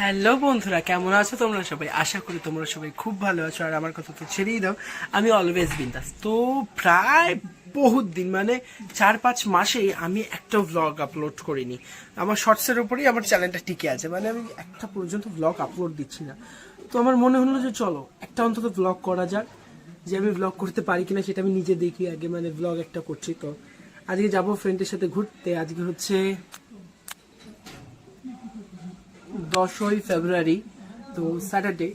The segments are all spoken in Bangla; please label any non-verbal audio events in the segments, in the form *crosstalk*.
হ্যালো বন্ধুরা, কেমন আছো তোমরা সবাই? আশা করি তোমরা সবাই খুব ভালো আছো। আর আমার কথা তো ছেড়েই দাও, আমি অলওয়েজ বিন্দাস। তো প্রায় বহুত দিন মানে চার পাঁচ মাসেই আমি একটা ভ্লগ আপলোড করিনি। আমার শর্টসের উপরেই আমার চ্যানেলটা টিকে আছে। মানে আমি একটা পর্যন্ত ভ্লগ আপলোড দিচ্ছি না। তো আমার মনে হলো যে চলো, একটা অন্তত ভ্লগ করা যাক, যে আমি ভ্লগ করতে পারি কিনা সেটা আমি নিজে দেখি। আগে মানে ভ্লগ একটা করছি তো। আজকে যাব ফ্রেন্ডের সাথে ঘুরতে। আজকে হচ্ছে দশই ফেব্রুয়ারি, তো স্যাটারডে।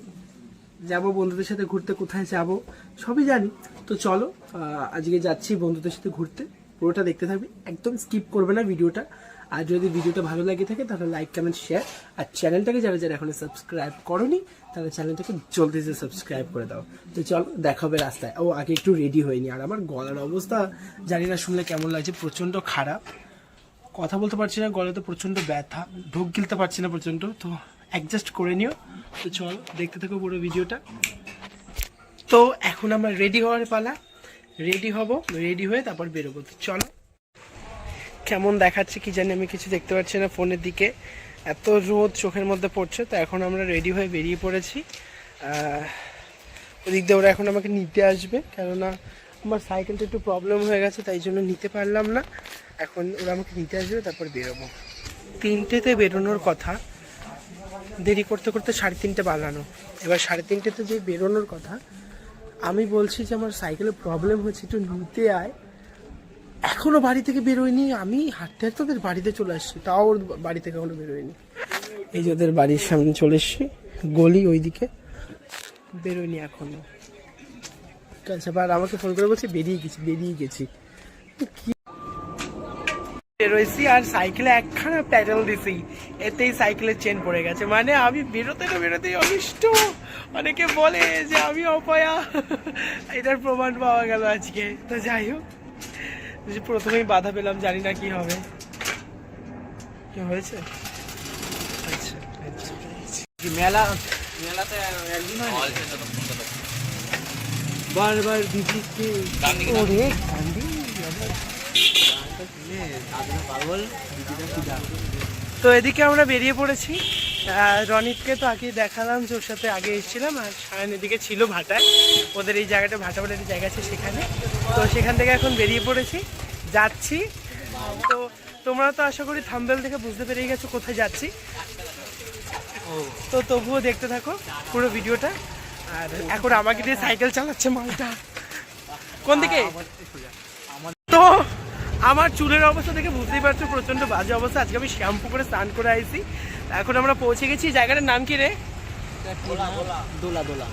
যাব বন্ধুদের সাথে ঘুরতে, কোথায় যাব সবই জানি। তো চলো আজকে যাচ্ছি বন্ধুদের সাথে ঘুরতে। পুরোটা দেখতে থাকবে। একদম স্কিপ করবে না ভিডিওটা। আর যদি ভিডিওটা ভালো লাগে থাকে, তাহলে লাইক কমেন্ট শেয়ার আর চ্যানেলটাকে যারা যারা এখনও সাবস্ক্রাইব করনি, তাহলে চ্যানেলটাকে জলদি যে সাবস্ক্রাইব করে দাও। তো চল, দেখা হবে রাস্তায়। ও, আগে একটু রেডি হয়নি। আর আমার গলার অবস্থা, জানি না শুনলে কেমন লাগছে প্রচণ্ড খারাপ। কথা বলতে পারছি না, গলাতে প্রচণ্ড ব্যথা, ঢোক গিলতে পারছি না প্রচণ্ড তো অ্যাডজাস্ট করে নিও। তো চল, দেখতে থাকো পুরো ভিডিওটা। তো এখন আমরা রেডি হওয়ার পালা। রেডি হব রেডি হয়ে তারপর বেরোবো। তো চলো, কেমন দেখাচ্ছে কি জানি আমি কিছু দেখতে পাচ্ছি না ফোনের দিকে। এত রোদ চোখের মধ্যে পড়ছে, তো এখন আমরা রেডি হয়ে বেরিয়ে পড়েছি। ওদিক দিয়ে ওরা এখন আমাকে নিতে আসবে, কেননা আমার সাইকেলটা একটু প্রবলেম হয়ে গেছে, তাই জন্য নিতে পারলাম না। এখন ওরা আমাকে নিতে আসবে, তারপর বেরোবো। তিনটেতে বেরোনোর কথা। দেরি করতে করতে সাড়ে তিনটে বানানো এবার সাড়ে তিনটেতে যে বেরোনোর কথা, আমি বলছি যে আমার সাইকেলে প্রবলেম হয়েছে একটু নিতে আয়। এখনও বাড়ি থেকে বেরোয়নি, আমি হাঁটতে হাঁটতে ওদের বাড়িতে চলে আসছি, তাও ওর বাড়ি থেকে এখনও বেরোয়নি। এই যে ওদের বাড়ির সামনে চলে এসছি, গলি ওইদিকে। বেরোয়নি এখনও। আচ্ছা আর আমাকে ফোন করে বলছে বেরিয়ে গেছি বেরিয়ে গেছি। তো কি বেরোইছি আর সাইকেলে একখানা প্যাডেল দিছি। এতেই সাইকেলের চেন পড়ে গেছে। মানে আমি বেরোতে না বেরোতেই অনিষ্ট। অনেকে বলে যে আমি অপয়া। এটার প্রমাণ পাওয়া গেল আজকে। তো যাই হোক যে প্রথমেই বাধা পেলাম জানি না কি হবে। কি হয়েছে? আচ্ছা আচ্ছা। মেলা মেলাতে একদিন বারবার দিদিকে ওরে কান্দি তো এদিকে আমরা বেরিয়ে পড়েছি। রনিতকে তো আগে দেখালাম যে ওর সাথে আগে এসেছিলাম আর সায়ন এদিকে ছিল ভাটায়। ওদের এই জায়গাটা ভাটা বলে একটা জায়গা আছে সেখানে। তো সেখান থেকে এখন বেরিয়ে পড়েছি। যাচ্ছি। তো তোমরা তো আশা করি থাম্বেল থেকে বুঝতে পেরে গেছো কোথায় যাচ্ছি। তো তবুও দেখতে থাকো পুরো ভিডিওটা। আর এখন আমাকে দিয়ে সাইকেল চালাচ্ছে মালটা। কোন দিকে? তো আমার চুলের অবস্থা দেখে বুঝতেই পারছ প্রচণ্ড বাজে অবস্থা। আজকে আমি শ্যাম্পু করে স্নান করে আইছি। এখন আমরা পৌঁছে গেছি। জায়গাটার নাম কি রে? দোলা দোলা।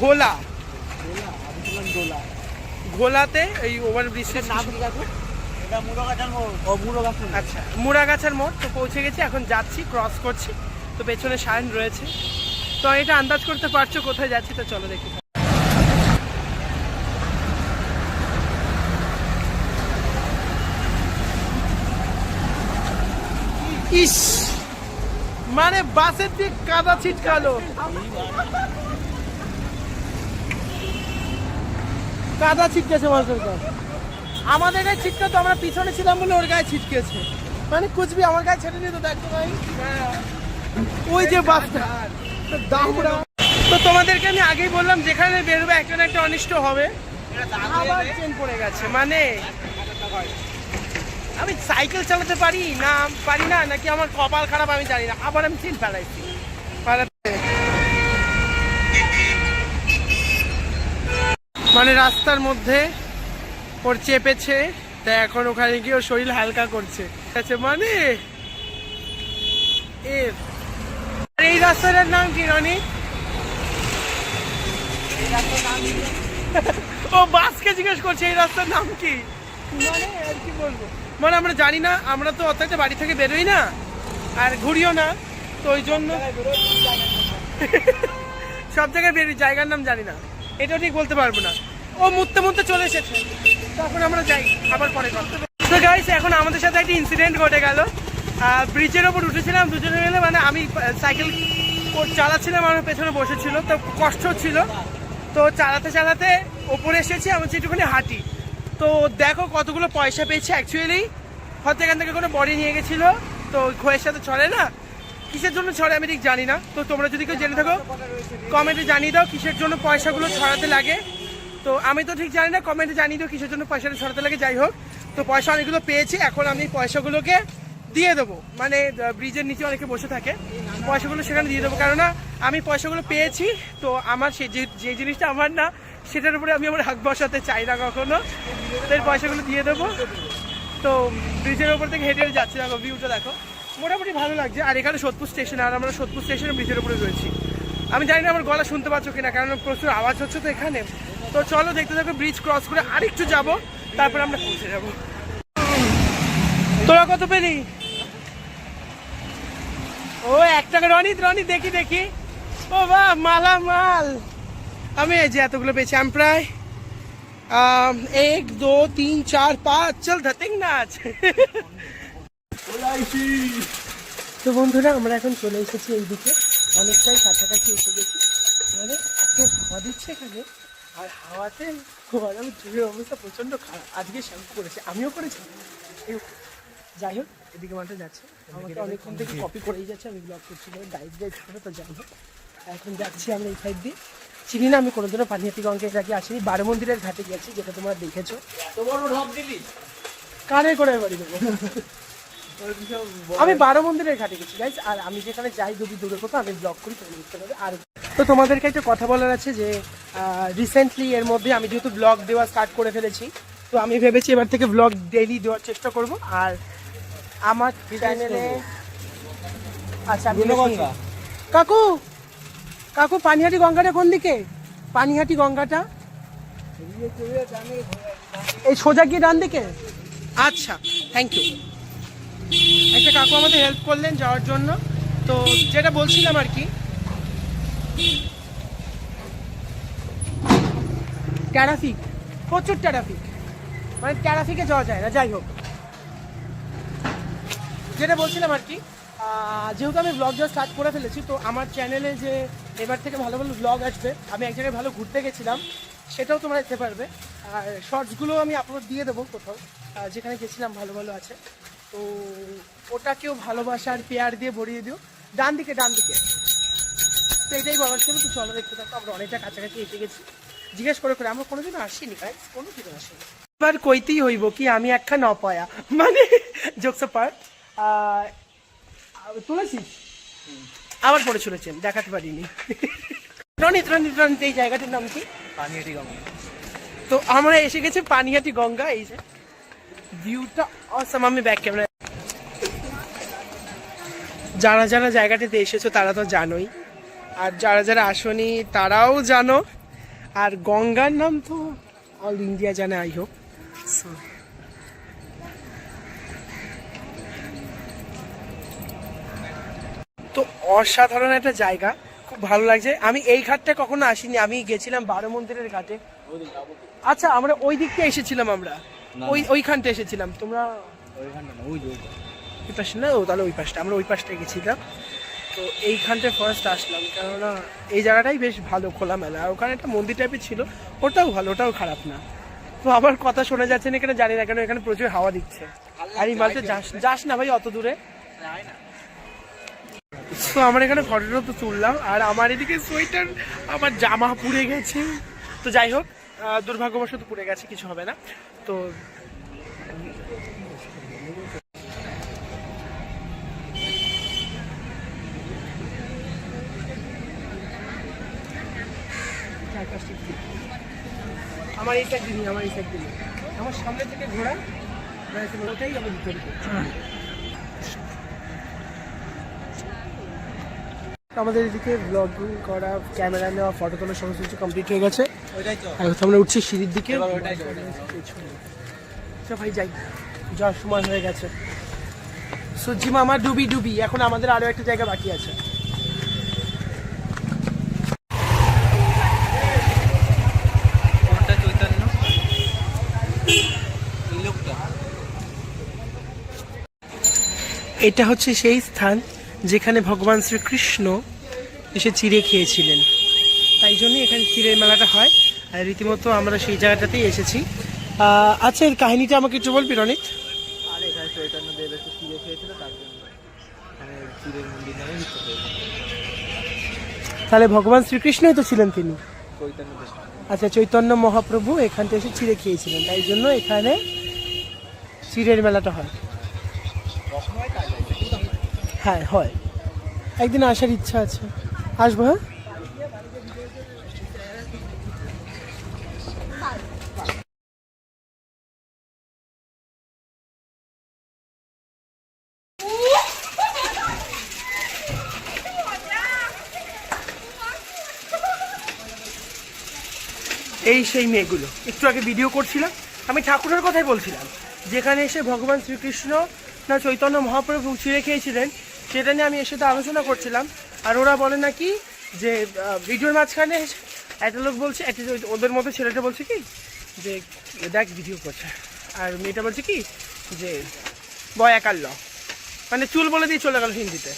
ঘোলা। দোলা। ঘোলাতে এই ওভার ব্রিজের নাম আচ্ছা মুড়াগাছার মোড়। তো পৌঁছে গেছি এখন যাচ্ছি ক্রস করছি। তো পেছনে সায়ন রয়েছে। তো এটা আন্দাজ করতে পারছ, কোথায় যাচ্ছি তো চলো দেখি। ইস! মানে বাসের দিক কাদা ছিটকালো। কাদা ছিটকেছে বাসের গায়ে। আমাদের গায়ে ছিটকে তো আমরা পিছনে ছিলাম বলে ওর গায়ে ছিটকেছে। মানে কুচবি আমার গায়ে ছেড়ে দিত দেখতো ভাই। ওই যে বাসটা। তো তোমাদেরকে আমি আগেই বললাম যেখানে বেরোবে একটা না একটা অনিষ্ট হবে। আবার চেন পড়ে গেছে। মানে আমি সাইকেল চালাতে পারি না পারি না নাকি আমার কপাল খারাপ আমি জানি না আবার আমি চেন ফেলাইছি। মানে রাস্তার মধ্যে ওর চেপেছে তা এখন ওখানে গিয়ে ওর শরীর হালকা করছে। আচ্ছা মানে এর রাস্তাটার নাম কি, রনি? ও, বাসকে জিজ্ঞেস করছে, এই রাস্তার নাম কি? মানে আর কি বলব? মানে আমরা জানি না, আমরা তো একটা বাড়ি থেকে বেরোই না, আর ঘুরিও না, তো ওই জন্য সব জায়গায় বেরোই, জায়গার নাম জানি না। এটাও ঠিক বলতে পারব না। ও মুততে মুততে চলে এসেছে। তখন আমরা যাই, আবার পরে কথা তো গাইস এখন আমাদের সাথে একটা ইনসিডেন্ট ঘটে গেল। ব্রিজের ওপর উঠেছিলাম, দুজনে মিলে মানে আমি সাইকেল চালাচ্ছিলাম, আমার পেছনে বসেছিল, তো কষ্ট হচ্ছিল তো চালাতে চালাতে ওপরে এসেছি, আমি একটুখানি হাঁটি। তো দেখো কতগুলো পয়সা পেয়েছি অ্যাকচুয়ালি হয়তো এখান থেকে কোনো বডি নিয়ে গেছিল, তো খোয়ের সাথে চলে না। কিসের জন্য ছড়ে আমি ঠিক জানি না। তো তোমরা যদি কেউ জেনে থাকো কমেন্টে জানিয়ে দাও কিসের জন্য পয়সাগুলো ছড়াতে লাগে। তো আমি তো ঠিক জানি না কমেন্টে জানিয়ে দাও কিসের জন্য পয়সাটা ছড়াতে লাগে, যাই হোক। তো পয়সা অনেকগুলো পেয়েছি, এখন আমি পয়সাগুলোকে দিয়ে দেবো। মানে ব্রিজের নিচে অনেকে বসে থাকে। পয়সাগুলো সেখানে দিয়ে দেবো। কেননা, আমি পয়সাগুলো পেয়েছি, তো আমার সে যে জিনিসটা আমার না, সেটার উপরে আমি আমার হাত বসাতে চাই না কখনো। তাই পয়সাগুলো দিয়ে দেবো। তো ব্রিজের উপর থেকে হেঁটে হেঁটে যাচ্ছি। দেখো ভিউটা দেখো। মোটামুটি ভালো লাগছে। আর এখানে সোদপুর স্টেশন আর আমরা সোদপুর স্টেশনে ব্রিজের উপরে রয়েছি। আমি জানি না আমার গলা শুনতে পাচ্ছ কিনা, কারণ প্রচুর আওয়াজ হচ্ছে তো এখানে। তো চলো, দেখতে দেখো ব্রিজ ক্রস করে আরেকটু যাব। তারপর আমরা পৌঁছে যাব। তোরা কত পেলি? ও এক টাকা রনিত রনিত দেখি দেখি। ও বাহ মালা মাল আমি এই যে এতগুলো পেয়েছি আমি প্রায় এক দো তিন চার পাঁচ চল ধতিং নাচ তো বন্ধুরা আমরা এখন চলে এসেছি এইদিকে। অনেকটাই কাছাকাছি এসে গেছি। মানে এত হাওয়া দিচ্ছে এখানে। আর হাওয়াতে আমার চুলের অবস্থা প্রচণ্ড খারাপ। আজকে শ্যাম্পু করেছে আমিও করেছি। এই যাই হোক এদিকে মাঠে যাচ্ছে। আমাকে অনেকক্ষণ থেকে কপি করেই যাচ্ছে আমি ব্লগ করছি বলে গাইড গাইড করে তো যাই হোক। এখন যাচ্ছি আমরা এই সাইড দিয়ে। চিনি না আমি কোনোদিনও পানিহাটি গঙ্গে আগে আসিনি বারো মন্দিরের ঘাটে গেছি যেটা তোমরা দেখেছ। ঢপ করে বাড়ি দেবো আমি বারো মন্দিরের ঘাটে গেছি গাইজ আর আমি যেখানে যাই যদি দূরে কোথাও আমি ব্লগ করি তোমরা বুঝতে পারবে আর তো তোমাদেরকে একটা কথা বলার আছে যে রিসেন্টলি এর মধ্যে আমি যেহেতু ব্লগ দেওয়া স্টার্ট করে ফেলেছি তো আমি ভেবেছি এবার থেকে ব্লগ ডেইলি দেওয়ার চেষ্টা করব। আর আমার চ্যানেলে আচ্ছা আমি কাকু কাকু পানিহাটি গঙ্গাটা কোন দিকে? পানিহাটি গঙ্গাটা? এই সোজা গিয়ে ডান দিকে? আচ্ছা থ্যাংক ইউ একটা কাকু আমাদের হেল্প করলেন যাওয়ার জন্য। তো যেটা বলছিলাম আর কি ট্রাফিক প্রচুর ট্রাফিক মানে ট্রাফিকে যাওয়া যায় না যাই হোক। যেটা বলছিলাম আর কি যেহেতু আমি ব্লগ যা স্টার্ট করে ফেলেছি, তো আমার চ্যানেলে যে এবার থেকে ভালো ভালো ব্লগ আসবে, আমি এক জায়গায় ভালো ঘুরতে গেছিলাম, সেটাও তোমরা দেখতে পারবে। আর শর্টসগুলো আমি আপলোড দিয়ে দেবো কোথাও যেখানে গেছিলাম ভালো ভালো আছে। তো ওটাকেও ভালোবাসার পেয়ার দিয়ে ভরিয়ে দিও। ডান দিকে ডান দিকে। তো এটাই বলার ছিল, তো চলো দেখতে থাকো, আমরা অনেকটা কাছাকাছি এসে গেছি। জিজ্ঞেস করে করে, আমরা কোনোদিনও আসিনি ভাই কোনোদিনও আসিনি। এবার কইতেই হইব কি আমি একখান অপয়া। মানে জোকস পার তুলেছিস আবার পড়ে চলেছেন দেখাতে পারিনি। রনিত রনিত রনিত এই জায়গাটির নাম কি? পানিহাটি গঙ্গা। তো আমরা এসে গেছি পানিহাটি গঙ্গা এই যে ভিউটা অসাম আমি ব্যাক ক্যামেরা যারা যারা জায়গাটিতে এসেছ তারা তো জানোই। আর যারা যারা আসনি তারাও জানো। আর গঙ্গার নাম তো অল ইন্ডিয়া জানে আই হোক তো অসাধারণ একটা জায়গা। খুব ভালো লাগছে। আমি এই ঘাটটা কখনো আসিনি। আমি গেছিলাম বারো মন্দিরের ঘাটে। আচ্ছা আমরা ওই দিকটা এসেছিলাম আমরা। ওই ওইখানটা এসেছিলাম। তোমরা ওই পাশে না? ও তাহলে ওই পাশটা। আমরা ওই পাশটা গেছিলাম। তো এইখানটায় ফার্স্ট আসলাম। কেননা এই জায়গাটাই বেশ ভালো খোলামেলা। আর ওখানে একটা মন্দির টাইপের ছিল। ওটাও ভালো ওটাও খারাপ না। তো আমার কথা শোনা যাচ্ছে না এখানে জানি না কেন এখানে প্রচুর হাওয়া দিচ্ছে। আর এই মালটা যাস যাস না ভাই অত দূরে? তো আমার এখানে ফটোটা তো তুললাম, আর আমার এদিকে সোয়েটার, আমার জামা পুড়ে গেছে। তো যাই হোক দুর্ভাগ্যবশত পুড়ে গেছে, কিছু হবে না। তো আমার এই সাইড দিনই আমার এই সাইড দিনই আমার সামনে থেকে ঘোরা ওটাই আমি ভিতরে। আমাদের এদিকে ব্লগিং করা ক্যামেরা নেওয়া ফটো তোলা সমস্ত কিছু কমপ্লিট হয়ে গেছে। এখন আমরা উঠছি সিঁড়ির দিকে। আচ্ছা ভাই যাই। যাওয়ার সময় হয়ে গেছে। সূর্যি মামা ডুবি ডুবি এখন আমাদের আরও একটা জায়গা বাকি আছে। এটা হচ্ছে সেই স্থান। যেখানে ভগবান শ্রীকৃষ্ণ এসে চিড়ে খেয়েছিলেন। তাই জন্যই এখানে চিড়ের মেলাটা হয়। আর রীতিমতো আমরা সেই জায়গাটাতেই এসেছি। আচ্ছা এর কাহিনিটা আমাকে একটু বলবি রনিত? আর এখানে চৈতন্য দেব একটু চিড়ে খেয়েছিল তার জন্য চিড়ের মন্দির নামে তাহলে ভগবান শ্রীকৃষ্ণই তো ছিলেন তিনি। আচ্ছা চৈতন্য মহাপ্রভু এখান থেকে এসে চিড়ে খেয়েছিলেন। তাই জন্য এখানে চিড়ের মেলাটা হয়। হয় হ্যাঁ। একদিন আসার ইচ্ছা আছে। আসব হ্যাঁ? এই সেই মেয়েগুলো। একটু আগে ভিডিও করছিলাম, আমি ঠাকুরের কথাই বলছিলাম। যেখানে এসে ভগবান শ্রীকৃষ্ণ না চৈতন্য মহাপ্রভু চিড়ে খেয়েছিলেন সেটা নিয়ে আমি এর সাথে আলোচনা করছিলাম। আর ওরা বলে নাকি যে ভিডিওর মাঝখানে একটা লোক বলছে ওদের মতো ছেলেটা বলছে কি, যে, দেখ ভিডিও করছে। আর মেয়েটা বলছে কি, যে, বয় একার ল মানে চুল বলে দিয়ে চলে গেল হিন্দিতে।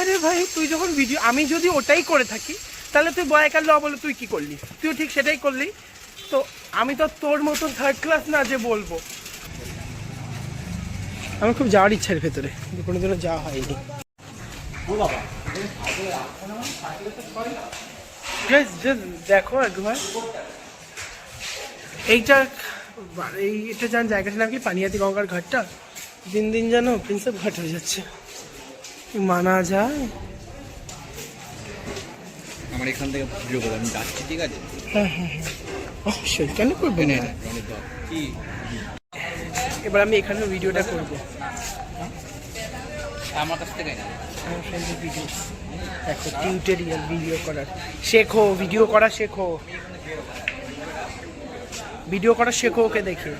আরে ভাই, তুই যখন ভিডিও আমি যদি ওটাই করে থাকি, তাহলে তুই বয়কার ল বলে তুই কি করলি? তুইও ঠিক সেটাই করলি। তো আমি তো তোর মতো থার্ড ক্লাস না যে বলব। আমার খুব যাওয়ার ইচ্ছার ভেতরে। কিন্তু কোনোদিনও যাওয়া হয়নি। দেখো একবার। এইটা এই এটা জান জায়গাটার নাম কি পানিয়াতি গঙ্গার ঘাটটা? দিন দিন যেন প্রিন্সেপ ঘাট হয়ে যাচ্ছে। মানা যায়। আমার এখান থেকে ভিডিও করে আমি যাচ্ছি ঠিক আছে? হ্যাঁ হ্যাঁ হ্যাঁ। অবশ্যই কেন করবে না? কি? এবার আমি এখানে ভিডিওটা করব। আমার কাছ থেকে ভিডিও দেখো টিউটোরিয়াল ভিডিও করার। শেখো ভিডিও করা শেখো। ভিডিও করা শেখো ওকে দেখে।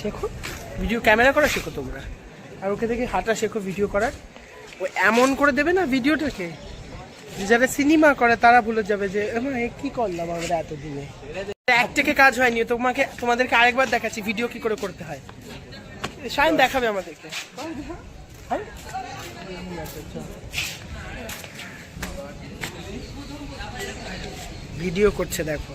শেখো? ভিডিও ক্যামেরা করা শেখো তোমরা। আর ওকে দেখে হাঁটা শেখো ভিডিও করার। ও এমন করে দেবে না ভিডিওটাকে যারা সিনেমা করে তারা ভুলে যাবে যে "এমা, এ কি করলাম আমরা এতদিনে? এক থেকে কাজ হয়নি তোমাকে তোমাদেরকে আরেকবার দেখাচ্ছি ভিডিও কি করে করতে হয়। সায়ন দেখাবে আমাদেরকে? ভিডিও করছে দেখো।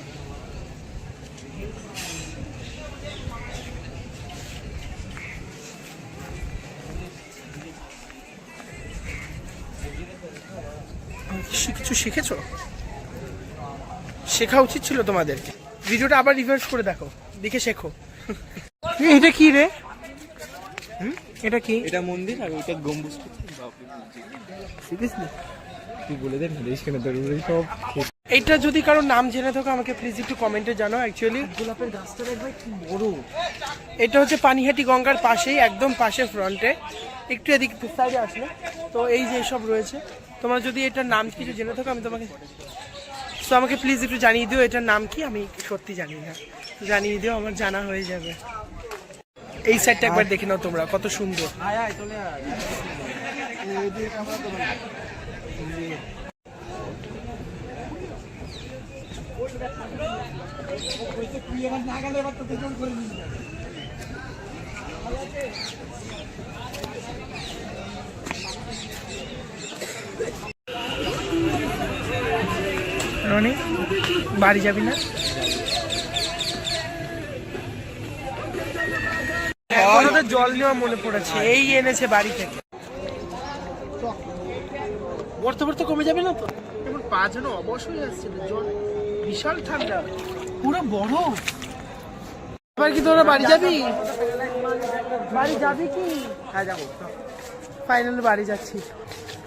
কিছু শিখেছো? শেখা উচিত ছিল তোমাদেরকে। ভিডিওটা আবার রিভার্স করে দেখো দেখে শেখো। এটা কি রে? এটা কি? এটা মন্দির আর ওইটা গম্বুজ? তুই বলে দে না কেন? তোর সব এইটা যদি কারও নাম জেনে থাকো আমাকে প্লিজ একটু কমেন্টে জানাও অ্যাকচুয়ালি গোলাপের গাছটা দেখবে কি বড়। এটা হচ্ছে পানিহাটি গঙ্গার পাশেই একদম পাশে ফ্রন্টে একটু এদিক সাইডে আসলে। তো এই যে সব রয়েছে তোমরা যদি এটার নাম কিছু জেনে থাকো, আমি তোমাকে তো আমাকে প্লিজ একটু জানিয়ে দিও এটার নাম কি, আমি সত্যি জানি না। জানিয়ে দিও, আমার জানা হয়ে যাবে। এই সাইডটা একবার দেখে নাও তোমরা, কত সুন্দর আয় আয় চলে আয় রনি বাড়ি যাবি না? এখন জল নেওয়া মনে পড়েছে এই এনেছে বাড়ি থেকে। বর্তে বর্তে কমে যাবে না তো? এখন পা যেন অবশ হয়ে যাচ্ছে জল বিশাল ঠান্ডা। পুরো বড় এবার কি তোরা বাড়ি যাবি? বাড়ি যাবি কি? হ্যাঁ যাব। ফাইনালি বাড়ি যাচ্ছি।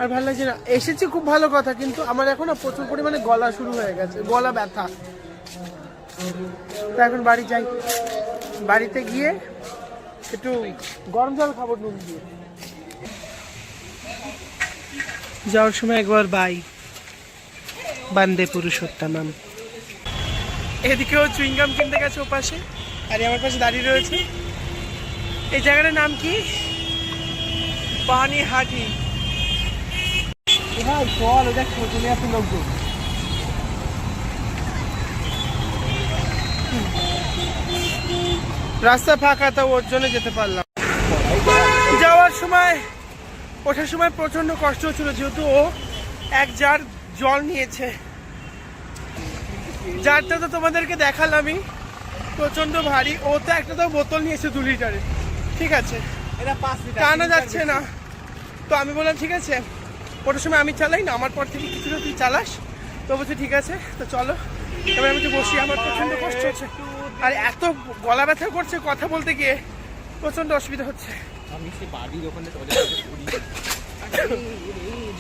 আর ভালো লাগছে না। এসেছি খুব ভালো কথা, কিন্তু আমার এখন প্রচুর পরিমাণে গলা শুরু হয়ে গেছে, গলা ব্যথা। তো এখন বাড়ি যাই। বাড়িতে গিয়ে একটু গরম জল খাব নুন দিয়ে। যাওয়ার সময় একবার বাই। বান্দে পুরুষোত্তমম। এদিকেও চুইংগাম কিনতে গেছে ও পাশে আর আমার পাশে দাঁড়িয়ে রয়েছে। এই জায়গাটার নাম কি? পানি হাটি চল দেখো চলে আসে লোকজন। রাস্তা ফাঁকা তো ওর জন্য যেতে পারলাম। যাওয়ার সময় ওঠার সময় প্রচণ্ড কষ্ট হচ্ছিল যেহেতু ও এক জার জল নিয়েছে। জারটা তো তোমাদেরকে দেখালামই। প্রচণ্ড ভারী। ও তো একটা তো বোতল নিয়েছে দু লিটারের। ঠিক আছে। এটা লিটার টানা যাচ্ছে না। তো আমি বললাম ঠিক আছে। ওটার সময় আমি চালাই না আমার পর থেকে কিছুটা তুই চালাস। তো বলছে ঠিক আছে তো চলো। এবার আমি তো বসি আমার প্রচণ্ড কষ্ট হচ্ছে। আর এত গলা ব্যথা করছে কথা বলতে গিয়ে প্রচণ্ড অসুবিধা হচ্ছে। আমি সে বাড়ির ওখানে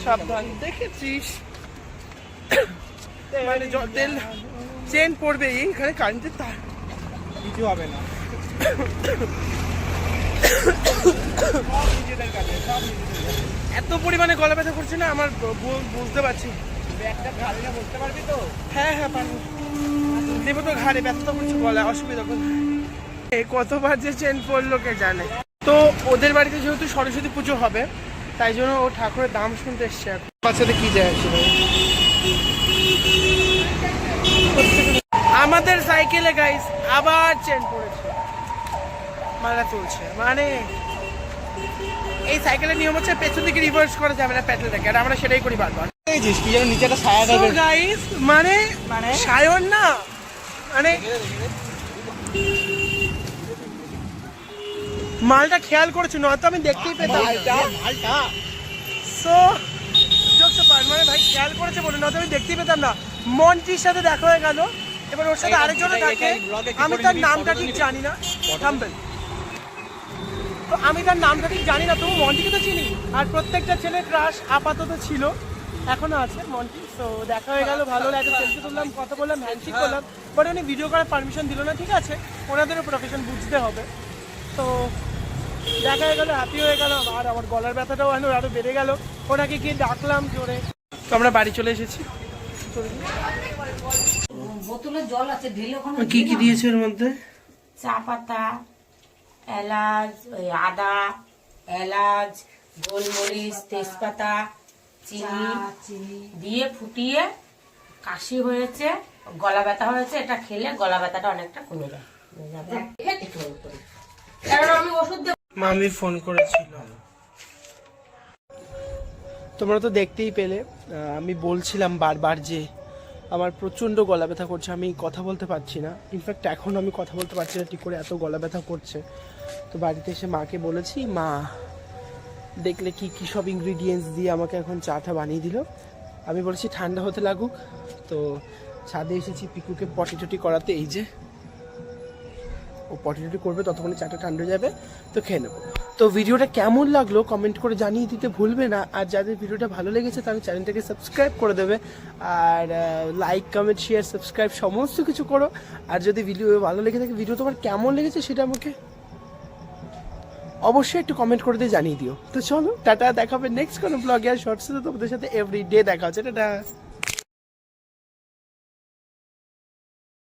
সাবধান দেখেছিস? মানে জ- তেল চেন পড়বে এইখানে কারেন্টের তার। কিছু হবে না। *coughs* সব নিজেদের কাছে সব নিজেদের কাছে এত পরিমাণে গলা ব্যথা করছে না আমার বুঝতে পারছি। বসতে পারবি তো? হ্যাঁ হ্যাঁ পারব। দেবো তো ঘাড়ে ব্যথা করছে গলায় অসুবিধা কতবার যে চেন পড়ল কে জানে। তো ওদের বাড়িতে যেহেতু সরস্বতী পুজো হবে তাই জন্য ও ঠাকুরের দাম শুনতে এসছে এখন। বাচ্চাদের কি যায় আসে ভাই? আমাদের সাইকেলে গাইস আবার চেন পড়েছে। মারা চলছে মানে এই সাইকেলের নিয়ম হচ্ছে পেছন দিকে রিভার্স করা যাবে না প্যাডেলটাকে আর আমরা সেটাই করি বারবার। দেখেছিস কি যেন নিচে একটা ছায়া So মানে মানে? সায়ন না মানে মালটা খেয়াল করেছি নয়তো আমি দেখতেই পেতাম। মালটা মালটা। সো জোকস পার মানে ভাই খেয়াল করেছে বলে নয়তো আমি দেখতেই পেতাম না। মন্ত্রীর সাথে দেখা হয়ে গেল এবার ওর সাথে এটা- আরেকজন থাকে আমি তার নামটা ঠিক? জানি না। থাম্বেল তো আমি তার নামটা ঠিক জানি না তবু মন্টিকে তো চিনি। আর প্রত্যেকটা ছেলে ক্রাশ আপাতত ছিল। এখনও আছে মন্টি তো দেখা হয়ে গেল ভালো লাগে সেলফি তুললাম কথা বললাম হ্যান্ডশেক করলাম বাট উনি ভিডিও করার পারমিশন দিল না ঠিক আছে? ওনাদেরও প্রফেশন বুঝতে হবে। তো দেখা হয়ে গেল হ্যাপি হয়ে গেল আর আমার গলার ব্যথাটাও আরও আরও বেড়ে গেল। ওনাকে গিয়ে ডাকলাম জোরে। তো আমরা বাড়ি চলে এসেছি। বোতলে জল আছে ঢেলে কি কি দিয়েছে এর মধ্যে? চা পাতা এলাচ ওই আদা এলাচ গোলমরিচ তেজপাতা চিনি দিয়ে ফুটিয়ে কাশি হয়েছে গলা ব্যথা হয়েছে এটা খেলে গলা ব্যথাটা অনেকটা কমে যায়। কারণ আমি ওষুধ মামি ফোন করেছিল। তোমরা তো দেখতেই পেলে আমি বলছিলাম বারবার যে আমার প্রচণ্ড গলা ব্যথা করছে, আমি কথা বলতে পারছি না। ইনফ্যাক্ট এখন আমি কথা বলতে পারছি না, ঠিক করে এত গলা ব্যথা করছে। তো বাড়িতে এসে মাকে বলেছি, মা, দেখলে কি, কী সব ইনগ্রিডিয়েন্টস দিয়ে আমাকে এখন চাটা বানিয়ে দিল? আমি বলেছি, ঠান্ডা হতে লাগুক। তো ছাদে এসেছি পিকুকে পটি টটি করাতে, এই যে। ও পটি টটি করবে, ততক্ষণে চাটা ঠান্ডা হয়ে যাবে, তো খেয়ে নেব। তো ভিডিওটা কেমন লাগল কমেন্ট করে জানিয়ে দিতে ভুলবে না। আর যাদের ভিডিওটা ভালো লেগেছে, তারা চ্যানেলটাকে সাবস্ক্রাইব করে দেবে। আর লাইক কমেন্ট শেয়ার সাবস্ক্রাইব সমস্ত কিছু করো। আর যদি ভিডিও ভালো লেগে থাকে ভিডিও তোমার কেমন লেগেছে সেটা আমাকে অবশ্যই একটু কমেন্ট করে দিয়ে জানিয়ে দিও। তো চলো, টাটা, দেখাবে নেক্সট কোনো ব্লগে আর শর্টসে তোমাদের সাথে এভরি ডে দেখা হচ্ছে। টাটা।